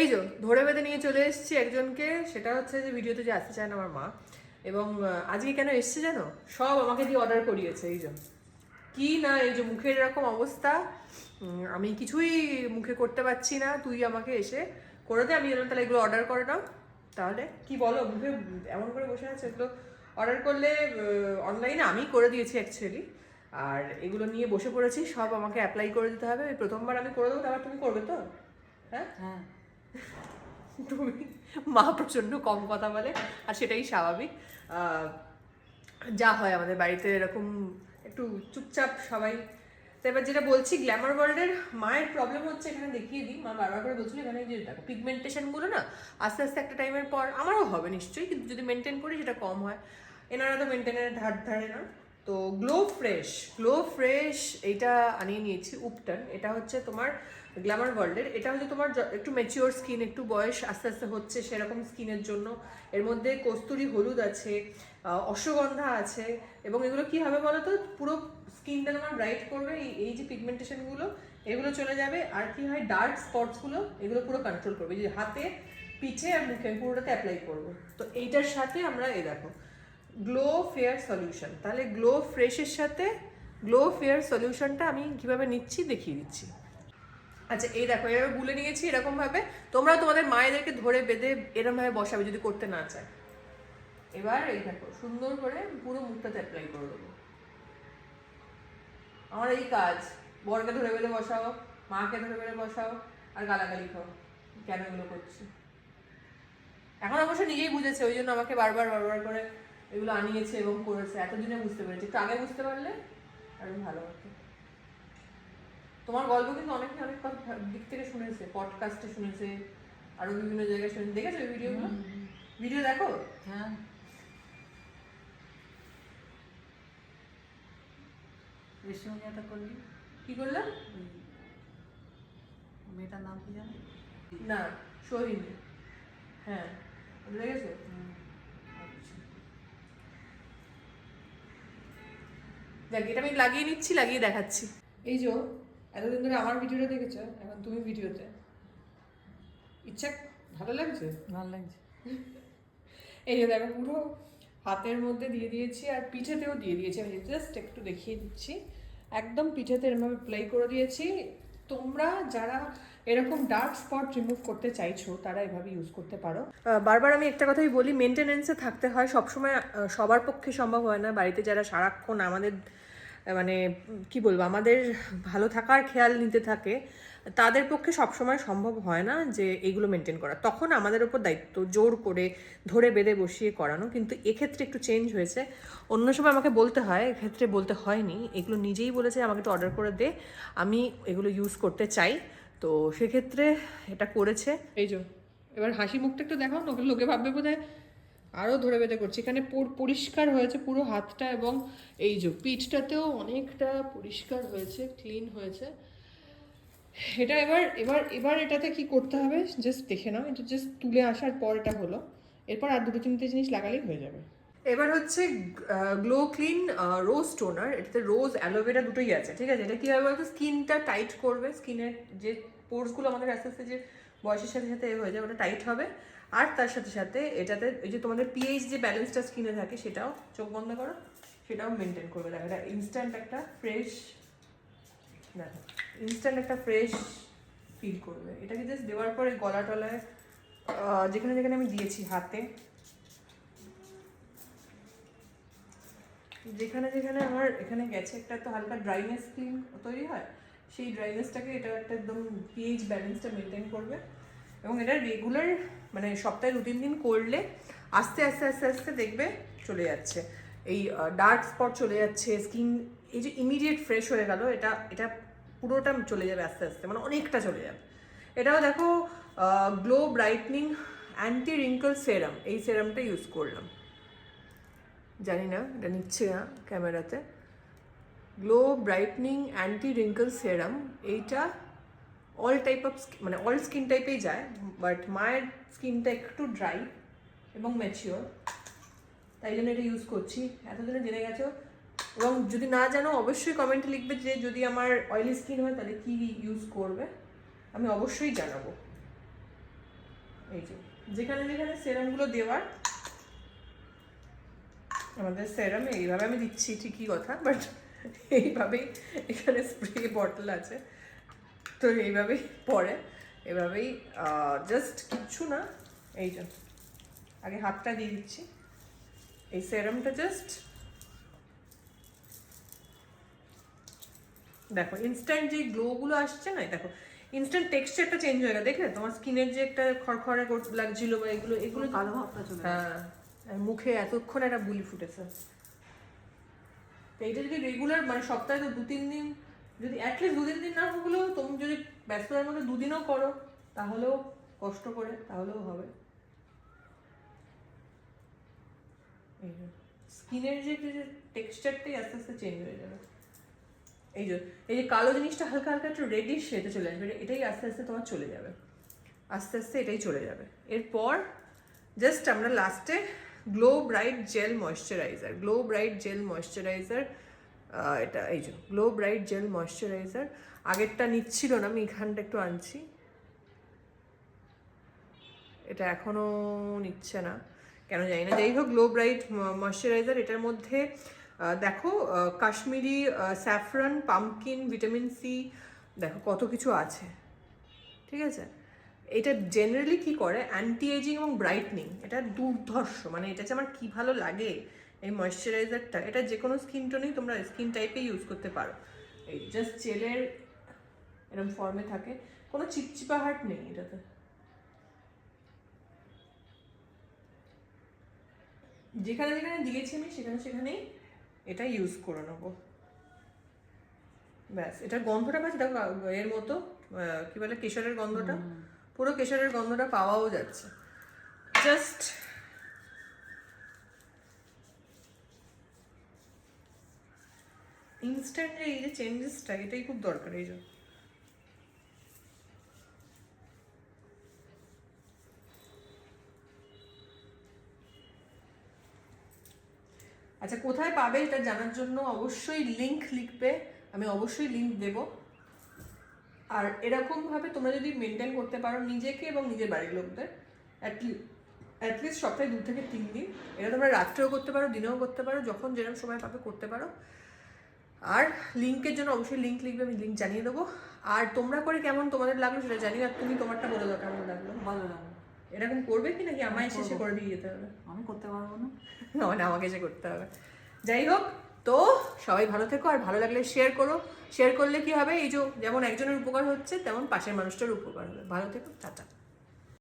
এই যে, ধরে বেঁধে নিয়ে চলে এসেছি একজনকে, সেটা হচ্ছে যে ভিডিওতে যে আসতে চায় না আমার মা। এবং আজকে কেন এসছে জানো? সব আমাকে দিয়ে অর্ডার করিয়েছে এই যে। কি না, এই যে মুখের এরকম অবস্থা। আমি কিছুই মুখে করতে পারছি না, তুই আমাকে এসে করে দে, আমি এরকম তাহলে এগুলো অর্ডার করে নাও। তাহলে কি বলো, মুখে এমন করে বসে আছে, এগুলো অর্ডার করলে অনলাইনে আমি করে দিয়েছি অ্যাকচুয়ালি আর এগুলো নিয়ে বসে পড়েছি, সব আমাকে অ্যাপ্লাই করে দিতে হবে। প্রথমবার আমি করে দেবো, তারপর তুমি করবে তো? হ্যাঁ? হ্যাঁ। তুমি মা প্রচণ্ড কম কথা বলে, আর সেটাই স্বাভাবিক। যা হয় আমাদের বাড়িতে এরকম একটু চুপচাপ সবাই। তো এবার যেটা বলছি গ্ল্যামার ওয়ার্ল্ডের মায়ের প্রবলেম হচ্ছে, এখানে দেখিয়ে দিই। মা বারবার করে বলছিল, এখানে যে দেখো পিগমেন্টেশনগুলো না, আস্তে আস্তে একটা টাইমের পর আমারও হবে নিশ্চয়ই, কিন্তু যদি মেনটেন করি সেটা কম হয়। এনারা তো মেনটেনের ধার ধারে না। তো গ্লো ফ্রেশ গ্লো ফ্রেশ এইটা আনিয়ে নিয়েছি উপটান এটা হচ্ছে তোমার গ্ল্যামার ওয়ার্ল্ডের এটা হচ্ছে তোমার একটু ম্যাচিওর স্কিন একটু বয়স আস্তে আস্তে হচ্ছে সেরকম স্কিনের জন্য। এর মধ্যে কস্তুরি হলুদ আছে অশ্বগন্ধা আছে এবং এগুলো কি হবে বলো তো? পুরো স্কিনটা তোমার ব্রাইট করবে। এই এই যে পিগমেন্টেশনগুলো এগুলো চলে যাবে। আর কি হয় ডার্ক স্পটসগুলো এগুলো পুরো কন্ট্রোল করবে। যে হাতে, পিঠে আর মুখে পুরোটাতে অ্যাপ্লাই করব। তো এইটার সাথে আমরা এ দেখো গ্লো ফেয়ার সলিউশন তাহলে গ্লো ফ্রেশের সাথে গ্লো ফেয়ার সলিউশনটা আমি কীভাবে নিচ্ছি দেখিয়ে দিচ্ছি। আচ্ছা এই দেখো, এভাবে গুলে নিয়েছি এরকম ভাবে তোমরা তোমাদের মায়েদেরকে ধরে বেঁধে এরকম ভাবে বসাবে যদি করতে না চায়। এবার এই দেখো, সুন্দর করে পুরো মুখটাতে অ্যাপ্লাই করে দেবো। আমার এই কাজ, বরকে ধরে বেঁধে বসাও, মাকে ধরে বেঁধে বসাও, আর গালাগালি খাও, কেন এগুলো করছি? এখন অবশ্য নিজেই বুঝেছে, ওই জন্য আমাকে বারবার বারবার করে এগুলো আনিয়েছে এবং করেছে। এতদিনে বুঝতে পেরেছি, একটু আগে বুঝতে পারলে আরও ভালো হতো। তোমার গল্প কিন্তু অনেকে অনেক দিক থেকে শুনেছে পডকাস্টে শুনেছে আরও বিভিন্ন জায়গায় শুনে দেখেছ ভিডিওগুলো ভিডিও দেখো? হ্যাঁ। রেশমিয়াটা করলি? কি করলাম মেয়েটার নাম কি জানো? না সোহিনী। হ্যাঁ দেখেছ? আচ্ছা। দেখ এটা আমি লাগিয়ে নিচ্ছি লাগিয়ে দেখাচ্ছি। এই যে এতদিন ধরে আমার ভিডিওটা দেখেছ এখন তুমি ভিডিওতে। ইচ্ছা ভালো লাগছে? ভালো লাগছে। এই যে দেখো পুরো হাতের মধ্যে দিয়ে দিয়েছি আর পিঠেতেও দিয়ে দিয়েছি। আমি জাস্ট একটু দেখিয়ে দিচ্ছি। একদম পিঠেতে এরকম প্লে করে দিয়েছি। তোমরা যারা এরকম ডার্ক স্পট রিমুভ করতে চাইছো তারা এভাবে ইউজ করতে পারো। বারবার আমি একটা কথাই বলি মেনটেনেন্সে থাকতে হয়। সবসময় সবার পক্ষে সম্ভব হয় না। বাড়িতে যারা সারাক্ষণ আমাদের মানে কি বলব, আমাদের ভালো থাকার খেয়াল নিতে থাকে। তাদের পক্ষে সবসময় সম্ভব হয় না যে এইগুলো মেনটেন করা। তখন আমাদের ওপর দায়িত্ব জোর করে ধরে বেঁধে বসিয়ে করানো। কিন্তু এক্ষেত্রে একটু চেঞ্জ হয়েছে। অন্য সময় আমাকে বলতে হয়, এক্ষেত্রে বলতে হয়নি। এগুলো নিজেই বলেছে, আমাকে একটু অর্ডার করে দে। আমি এগুলো ইউজ করতে চাই। তো সেক্ষেত্রে এটা করেছে। এই যে, এবার হাসি মুখটা একটু দেখাও, লোকে ভাববে বোধ আরও ধরে বেঁধে করছি। এখানে পুর- পরিষ্কার হয়েছে পুরো হাতটা এবং এই যে পিঠটাতেও অনেকটা পরিষ্কার হয়েছে ক্লিন হয়েছে। এটা এবার এবার এবার এটাতে কি করতে হবে জাস্ট দেখে নাও, এটা জাস্ট তুলে আসার পর এটা হলো। এরপর আর দুটো তিনটে জিনিস লাগালেই হয়ে যাবে। এবার হচ্ছে গ্লো ক্লিন রোজ টোনার এটাতে রোজ অ্যালোভেরা দুটোই আছে, ঠিক আছে? এটা কীভাবে বলতো? স্কিনটা টাইট করবে স্কিনের যে পোর্সগুলো আমাদের আস্তে আস্তে যে বয়সের সাথে সাথে হয়ে যায়, ওটা টাইট হবে। আর তার সাথে সাথে এটাতে ওই যে তোমাদের পিএইচ যে ব্যালেন্সটা স্কিনে থাকে, সেটাও চোখ বন্ধ করো, সেটাও মেনটেন করবে। দেখো, এটা ইনস্ট্যান্ট একটা ফ্রেশ দেখো ইনস্ট্যান্ট একটা ফ্রেশ ফিল করবে। এটাকে জাস্ট দেওয়ার পরে গলা টলায় যেখানে যেখানে আমি দিয়েছি হাতে, যেখানে যেখানে আমার এখানে গেছে একটা তো হালকা ড্রাইনেস ফিল তৈরি হয় সেই ড্রাইনেসটাকে এটা একটা একদম পিএইচ ব্যালেন্সটা মেনটেন করবে এবং এটা রেগুলার মানে সপ্তাহে দু তিন দিন করলে আস্তে আস্তে আস্তে আস্তে দেখবে চলে যাচ্ছে। এই ডার্ক স্পট চলে যাচ্ছে স্কিন এই যে ইমিডিয়েট ফ্রেশ হয়ে গেল, এটা এটা পুরোটা চলে যাবে আস্তে আস্তে মানে অনেকটা চলে যাবে। এটাও দেখো glow brightening anti wrinkle serum এই সেরামটা ইউজ করলাম। জানি না, এটা নিচ্ছে না ক্যামেরাতে glow brightening anti wrinkle serum এইটা অল টাইপ অফ মানে অল স্কিন টাইপেই যায় বাট মায়ের স্কিনটা একটু ড্রাই এবং ম্যাচিওর তাই জন্য এটা ইউজ করছি। এতদিনে জেনে গেছো? এবং যদি না জানো, অবশ্যই কমেন্টে লিখবে যে যদি আমার অয়েলি স্কিন হয়, তাহলে কী ইউজ করবে? আমি অবশ্যই জানাব। এই যে, যেখানে যেখানে সেরামগুলো দেওয়ার, আমাদের সেরাম এইভাবে আমি দিচ্ছি, ঠিকই কথা বাট এইভাবেই এখানে স্প্রে বটল আছে। তো এইভাবেই পরে। এভাবেই জাস্ট কিচ্ছু না। এই যে আগে হাতটা দিয়ে দিচ্ছি। এই সেরামটা জাস্ট দেখো ইনস্ট্যান্ট যে গ্লোগুলো আসছে না দেখো ইনস্ট্যান্ট টেক্সচারটা চেঞ্জ হয়ে গেল দেখলে তোমার স্কিনের যে একটা খড়খড়ে লাগছিল বা এগুলো এগুলো কালো ভাবটা চলে হ্যাঁ মুখে এতক্ষণ একটা বুলি ফুটেছে। তো এইটা যদি রেগুলার মানে সপ্তাহে তো দু, তিন দিন যদি অ্যাটলিস্ট দু, তিন দিন না হলেও তুমি যদি ব্যস্ততার মধ্যে দুদিনও করো, তাহলেও কষ্ট করে, তাহলেও হবে। স্কিনের যে টেক্সচারটাই আস্তে আস্তে চেঞ্জ হয়ে যাবে। এই যে এই যে কালো জিনিসটা হালকা হালকা একটু রেডিশ সেটা চলে আসবে এটাই আস্তে আস্তে তোমার চলে যাবে। আস্তে আস্তে এটাই চলে যাবে। এরপর জাস্ট আমরা লাস্টে glow bright gel moisturiser glow bright gel moisturiser এটা এই যে গ্লো ব্রাইট জেল ময়শ্চারাইজার আগেরটা নিচ্ছিল না, আমি এখানটা একটু আনছি। এটা এখনও নিচ্ছে না, কেন জানি না। যাই হোক গ্লো ব্রাইট ময়শ্চারাইজার এটার মধ্যে দেখো Kashmiri saffron, pumpkin, vitamin C, দেখো কত কিছু আছে, ঠিক আছে? এটা জেনারেলি কি করে? অ্যান্টি এজিং এবং ব্রাইটনিং এটা দুর্ধর্ষ মানে এটা যে আমার কি ভালো লাগে, এই ময়শ্চারাইজারটা এটা যে কোনো স্কিন টোনেই তোমরা স্কিন টাইপে ইউজ করতে পারো। এই জাস্ট জেলের এরকম ফর্মে থাকে, কোনো চিপচিপাহাট নেই এটাতে। যেখানে যেখানে দিয়েছি আমি, সেখানে সেখানেই এটা ইউজ করে নেব। ব্যাস এটার গন্ধটা পাচ্ছি, দেখো, এর মতো কি বলে, কেশরের গন্ধটা? পুরো কেশরের গন্ধটা পাওয়াও যাচ্ছে। জাস্ট ইনস্ট্যান্ট এই যে চেঞ্জেসটা এটাই খুব দরকার এই জন্য। আচ্ছা কোথায় পাবে এটা জানার জন্য অবশ্যই লিংক লিখবে, আমি অবশ্যই লিংক দেব। আর এরকমভাবে তোমরা যদি মেনটেন করতে পারো নিজেকে এবং নিজের বাড়ির লোকদের অ্যাটলিস্ট সপ্তাহে দু থেকে তিন দিন। এটা তোমরা রাত্রেও করতে পারো দিনেও করতে পারো যখন যেরকম সময় পাবে করতে পারো। আর লিঙ্কের জন্য অবশ্যই লিঙ্ক লিখবে আমি লিঙ্ক জানিয়ে দেবো। আর তোমরা করে কেমন তোমাদের লাগল সেটা জানি আর তুমি তোমারটা বলে দাও কেমন লাগল। ভালো লাগল। এরকম করবে কি নাকি? আমায় শেষে করে দিয়ে যেতে হবে। আমি করতে পারব না না আমাকে এসে করতে হবে। যাই হোক তো সবাই ভালো থেকো আর ভালো লাগলে শেয়ার করো। শেয়ার করলে কি হবে? এই যে যেমন একজনের উপকার হচ্ছে, তেমন পাশের মানুষটার উপকার হবে। ভালো থেকো, টাটা।